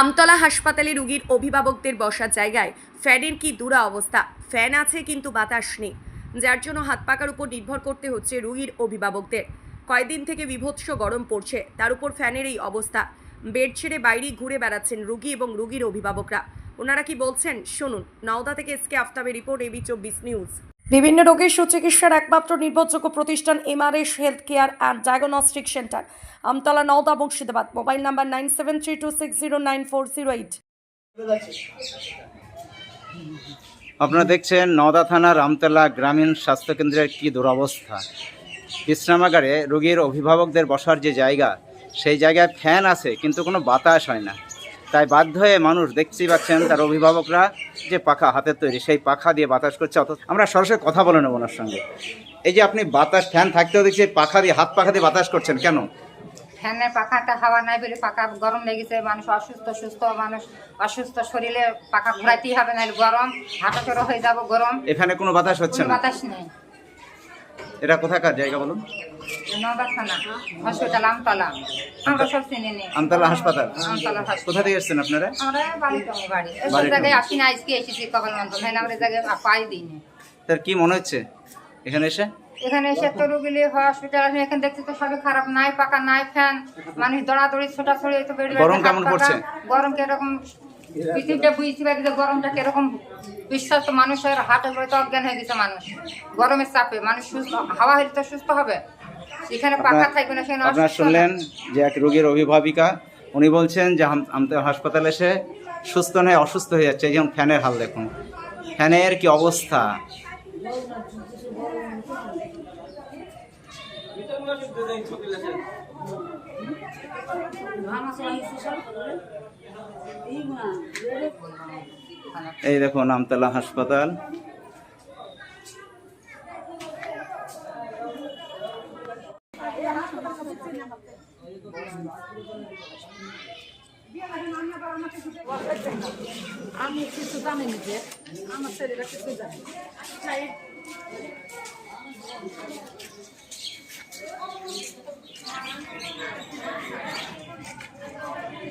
আমতলা হাসপাতালে রুগীর অভিভাবকদের বসার জায়গায় ফ্যানের কি দুরা অবস্থা? ফ্যান আছে কিন্তু বাতাস নেই। যার জন্য হাত পাকার উপর নির্ভর করতে হচ্ছে রুগীর অভিভাবকদের। কয়েকদিন থেকে বিভৎস গরম পড়ছে, তার উপর ফ্যানের এই অবস্থা। বেড ছেড়ে বাইরে ঘুরে বেড়াচ্ছেন রুগী এবং রুগীর অভিভাবকরা। ওনারা কি বলছেন? শুনুন, নওদা থেকে এসকে আফতাবের রিপোর্ট এবি চব্বিশ নিউজ। বিভিন্ন রোগের সুচিকিৎসার একমাত্র নির্ভরযোগ্য প্রতিষ্ঠান MRS health care and diagnostic centre Amtala Nowda, Murshidabad. Mobile number nine seven three two six zero nine four zero eight. আপনারা দেখছেন নওদা থানার রামতলা গ্রামীণ স্বাস্থ্যকেন্দ্রের কী দুরবস্থা। বিশ্রামাগারে রোগীর অভিভাবকদের বসার যে জায়গা, সেই জায়গায় ফ্যান আছে, কিন্তু কোনো বাতাস হয় না। তাই বাধ্য হয়ে মানুষ দেখতেই পাচ্ছেন তার অভিভাবকরা যে পাখা হাতের তৈরি সেই পাখা দিয়ে বাতাস করছে অথচ আমরা সরাসরি কথা বলে নেব ওনার সঙ্গে। এই যে আপনি বাতাস ফ্যান থাকতেও দেখছি পাখা দিয়ে হাত পাখা দিয়ে বাতাস করছেন কেন? ফ্যানের পাখাটা হাওয়া নাই বলে পাখা গরম লেগেছে মানুষ অসুস্থ সুস্থ মানুষ অসুস্থ শরীরে পাখা ঘোরাতেই হবে না গরম হাঁটা হয়ে যাব গরম। এখানে কোনো বাতাস হচ্ছে না? বাতাস নেই। এটা কোথাকার জায়গা বলুন? আমতলা। হাসপাতাল। কোথা থেকে এসেছেন আপনারা? তার কি মনে হচ্ছে? এখানে এসে? এখানে এসে তো রুগীলি হসপিটাল আছে এখানে দেখছি তো সবই খারাপ। নাই পাকা নাই ফ্যান। মানুষ দৌড়াদৌড়ি ছোটাছুড়ি এই তো বেড গরম কেমন পড়ছে? গরম কীরকম পৃথিবীটা বুঝতে পারি যে গরমটা কীরকম। বিশ্বাস মানুষের হাটে করে তো অজ্ঞান হয়ে গেছে মানুষ। গরমের চাপে মানুষ সুস্থ হাওয়া হলে তো সুস্থ হবে। এখানে পাখা থাকবে না সেখানে আপনারা শুনলেন যে এক রোগীর অভিভাবিকা উনি বলছেন যে আম- আমতলা হাসপাতালে এসে সুস্থ নয় অসুস্থ হয়ে যাচ্ছে। যেমন ফ্যানের হাল দেখুন। ফ্যানের কি অবস্থা? এই দেখুন আমতলা হাসপাতাল। আমি কিছু জানি না যে আমার ছেলেরা কিছু জানে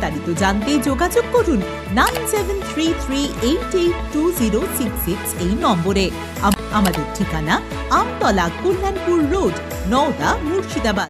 বিস্তারিত জানতে যোগাযোগ করুন nine seven three three eight eight two zero six six এই নম্বরে। আম- আমাদের ঠিকানা আমতলা কল্যাণপুর রোড, নওদা মুর্শিদাবাদ।